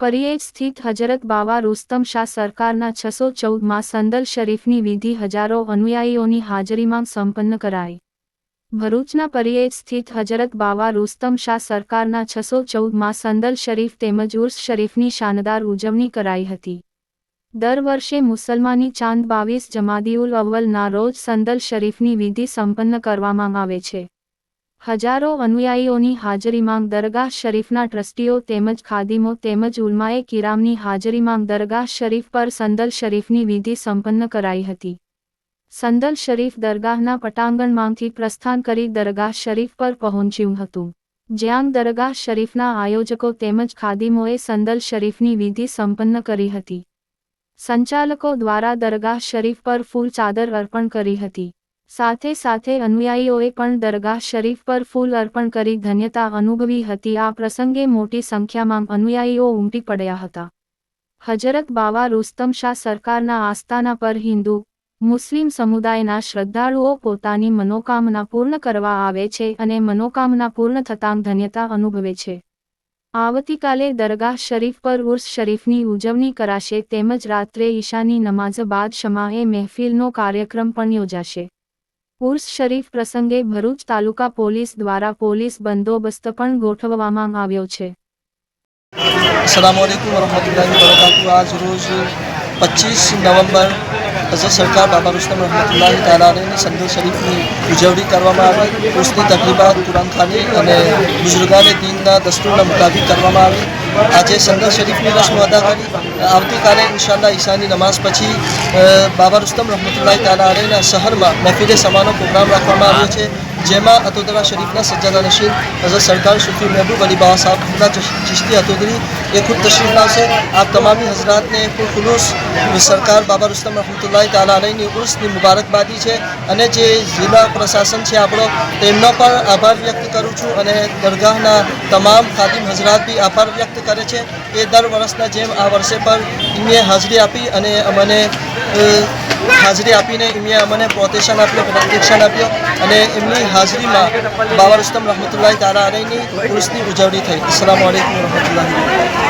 પરિયેજ સ્થિત હજરત બાવા રુસ્તમ શાહ સરકારના છસો ચૌદમાં સંદલ શરીફની વિધિ હજારો અનુયાયીઓની હાજરીમાં સંપન્ન કરાઈ. ભરૂચના પરિયેજ સ્થિત હજરત બાવા રુસ્તમ શાહ સરકારના છસો ચૌદમાં સંદલ શરીફ તેમજ ઉર્સ શરીફની શાનદાર ઉજવણી કરાઈ હતી. દર વર્ષે મુસલમાની ચાંદ બાવીસ જમાદીઉલ અવ્વલના રોજ સંદલ શરીફની વિધિ સંપન્ન કરવામાં આવે છે. હજારો અનુયાયીઓની હાજરીમાં દરગાહ શરીફના ટ્રસ્ટીઓ તેમજ ખાદીમો તેમજ ઉલમાએ કિરામની હાજરીમાં દરગાહ શરીફ પર સંદલ શરીફની વિધિ સંપન્ન કરાઈ હતી. સંદલ શરીફ દરગાહના પટાંગણમાંથી પ્રસ્થાન કરી દરગાહ શરીફ પર પહોંચ્યું હતું. જ્યાં દરગાહ શરીફના આયોજકો તેમજ ખાદીમોએ સંદલ શરીફની વિધિ સંપન્ન કરી હતી. સંચાલકો દ્વારા દરગાહ શરીફ પર ફૂલ ચાદર અર્પણ કરી હતી. સાથે સાથે અનુયાયીઓએ પણ દરગાહ શરીફ પર ફૂલ અર્પણ કરી ધન્યતા અનુભવી હતી. આ પ્રસંગે મોટી સંખ્યામાં અનુયાયીઓ ઉમટી પડ્યા હતા. હજરત બાવા રુસ્તમ શાહ સરકારના આસ્થાના પર હિન્દુ, મુસ્લિમ સમુદાયના શ્રદ્ધાળુઓ પોતાની મનોકામના પૂર્ણ કરવા આવે છે અને મનોકામના પૂર્ણ થતાં ધન્યતા અનુભવે છે. આવતીકાલે દરગાહ શરીફ પર ઉર્સ શરીફની ઉજવણી કરાશે. તેમજ રાત્રે ઈશાની નમાઝ બાદ શમાએ મહેફિલનો કાર્યક્રમ પણ યોજાશે. ઉર્સ શરીફ પ્રસંગે ભરૂચ તાલુકા પોલીસ દ્વારા પોલીસ બંદોબસ્ત પણ ગોઠવવામાં આવ્યો છે. અસલામ વાલેકુમ વરહમતુલ્લાહિ વબરકાતુ આજ રોજ પચીસ નવેમ્બર અઝર સરકાર બાબા રુસ્તમ રહમતુલ્લાહ તાલાની સંદલ શરીફની ઉજવણી કરવામાં આવી. ઉર્સની કુરાન ખાની અને બુઝુર્ગાને દીનના દસ્તુરના મુતાબિક કરવામાં આવી. આજે સંદર શરીફની રસમો અદા કરી આવતીકાલે ઇન્શાલ્લા ઈશાની નમાઝ પછી બાબા રુસ્તમ રહમતુલ્લાહિ તાલાના શહેરમાં મહેફિલે સમાનો પ્રોગ્રામ રાખવામાં આવ્યો છે, જેમાં અતોદરા શરીફના સજ્જાદા નશીન હઝરત સરકાર સુફી મહેબૂબ અલી બાબા સાહેબના ચિશ્તી અતોદરી એ ખુદ તશરીફ લાવશે. આપ તમામી હઝરાતને ખુદ સરકાર બાબા રુસ્તમ રહમતુલ્લાહ તાલા અલહીની ઉર્સની મુબારકબાદી છે અને જે જિલ્લા પ્રશાસન છે આપણો, તેમનો પણ આભાર વ્યક્ત કરું છું અને દરગાહના તમામ ખાદિમ હઝરાત બી આભાર વ્યક્ત કરે છે. એ દર વર્ષના જેમ આ વર્ષે પણ એમએ હાજરી આપી અને અમને હાજરી આપીને એમને અમને પ્રોટેશન આપ્યો પ્રોટેક્શન આપ્યો અને એમની હાજરીમાં બાબા રુસ્તમ રહમતુલ્લાહ તારા અલહીની ઉર્સની ઉજવણી થઈ. અસલામ વાલેકુમ વરહમતુલ્લાહ.